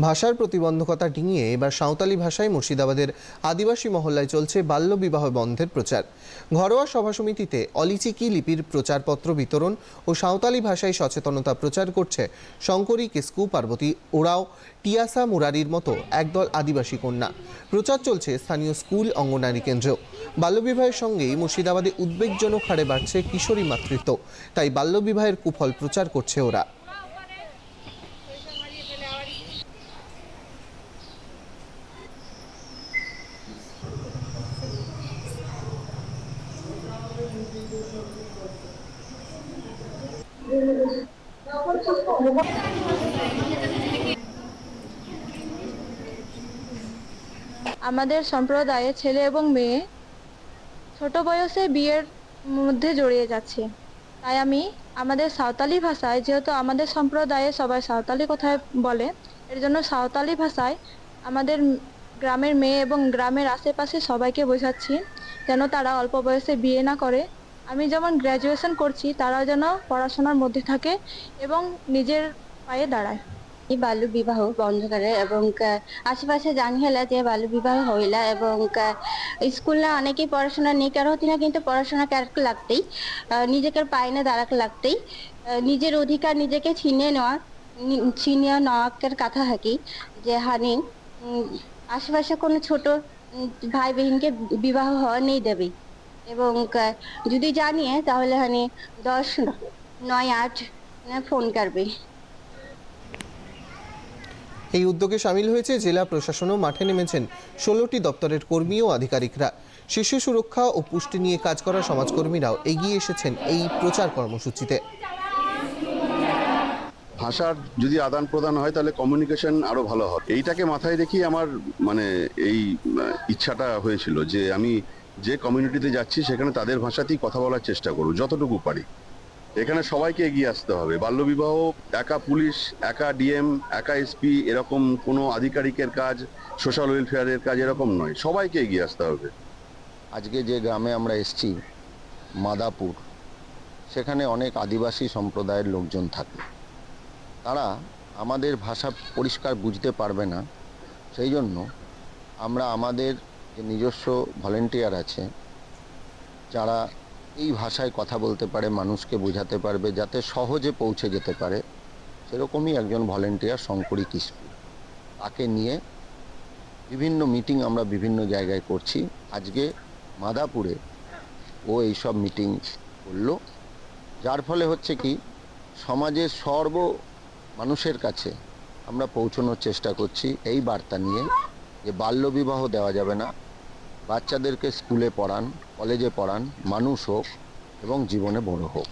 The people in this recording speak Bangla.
ভাষার প্রতিবন্ধকতা ডিঙিয়ে এবার সাঁওতালি ভাষায় মুর্শিদাবাদের আদিবাসী মহল্লায় চলছে বাল্যবিবাহ বন্ধের প্রচার। ঘরোয়া সভা সমিতিতে অলিচিকি লিপির প্রচারপত্র বিতরণ ও সাঁওতালি ভাষায় সচেতনতা প্রচার করছে শঙ্করী কিস্কু পার্বতী ওরাও টিয়াসা মুরারির মতো একদল আদিবাসী কন্যা। প্রচার চলছে স্থানীয় স্কুল, অঙ্গনারী কেন্দ্রেও বাল্যবিবাহের সঙ্গেই মুর্শিদাবাদে উদ্বেগজনক হারে বাড়ছে কিশোরী মাতৃত্ব। তাই বাল্যবিবাহের কুফল প্রচার করছে ওরা। আমাদের সম্প্রদায়ে ছেলে এবং মেয়ে ছোট বয়সে বিয়ের মধ্যে জড়িয়ে যাচ্ছে। তাই আমি আমাদের সাঁওতালি ভাষায়, যেহেতু আমাদের সম্প্রদায়ে সবাই সাঁওতালি কথায় বলে, এর জন্য সাঁওতালি ভাষায় আমাদের গ্রামের মেয়ে এবং গ্রামের আশেপাশে সবাইকে বোঝাচ্ছি, যেন তারা অল্প বয়সে বিয়ে না করে আমি যেমন গ্র্যাজুয়েশন করছি, তারা যেন পড়াশোনার মধ্যে থাকে এবং নিজের পায়ে দাঁড়ায়। এই বাল্য বিবাহ বন্ধ করে এবং আশেপাশে জানি হেলা যে বাল্য বিবাহ হইলা এবং স্কুলে অনেকেই পড়াশোনা নেই কারও হতি না কিন্তু পড়াশোনা কারকে লাগতেই নিজেকে পায়ে না দাঁড়াকে লাগতেই নিজের অধিকার নিজেকে ছিনিয়ে নেওয়া ছিনিয়ে নেওয়ার কথা থাকি যে, হানি আশেপাশে কোনো ছোট ভাই বহিনকে বিবাহ হওয়া নেই দেবে। এবং যদি জানিয়ে তাহলে হানি দশ নয় আট ফোন করবে। এই উদ্যোগে সামিল হয়েছে জেলা প্রশাসনও মাঠে নেমেছেন ষোলোটি দপ্তরের কর্মী ও আধিকারিকরা। শিশু সুরক্ষা ও পুষ্টি নিয়ে কাজ করা সমাজকর্মীরাও এগিয়ে এসেছেন এই প্রচার কর্মসূচিতে। ভাষার যদি আদান প্রদান হয় তাহলে কমিউনিকেশন আরও ভালো হয়। এইটাকে মাথায় রেখেই আমার মানে এই ইচ্ছাটা হয়েছিল যে আমি যে কমিউনিটিতে যাচ্ছি, সেখানে তাদের ভাষাতেই কথা বলার চেষ্টা করব, যতটুকু পারি। এখানে সবাইকে এগিয়ে আসতে হবে। বাল্যবিবাহ, একা পুলিশ, একা ডিএম, একা এসপি, এরকম কোনো আধিকারিকের কাজ, সোশ্যাল ওয়েলফেয়ারের কাজ এরকম নয়। সবাইকে এগিয়ে আসতে হবে। আজকে যে গ্রামে আমরা এসছি, মাদাপুর, সেখানে অনেক আদিবাসী সম্প্রদায়ের লোকজন থাকে। তারা আমাদের ভাষা পরিষ্কার বুঝতে পারবে না। সেই জন্য আমরা আমাদের যে নিজস্ব ভলেন্টিয়ার আছে, যারা এই ভাষায় কথা বলতে পারে, মানুষকে বোঝাতে পারবে, যাতে সহজে পৌঁছে যেতে পারে, সেরকমই একজন ভলেন্টিয়ার শঙ্করী কিস্কু তাকে নিয়ে বিভিন্ন মিটিং আমরা বিভিন্ন জায়গায় করছি। আজকে মাদাপুরে ও এইসব মিটিং করল। যার ফলে হচ্ছে কি সমাজের সর্ব মানুষের কাছে আমরা পৌঁছানোর চেষ্টা করছি। এই বার্তা নিয়ে যে বাল্যবিবাহ দেওয়া যাবে না বাচ্চাদেরকে স্কুলে পড়ান কলেজে পড়ান মানুষ হোক এবং জীবনে বড় হোক।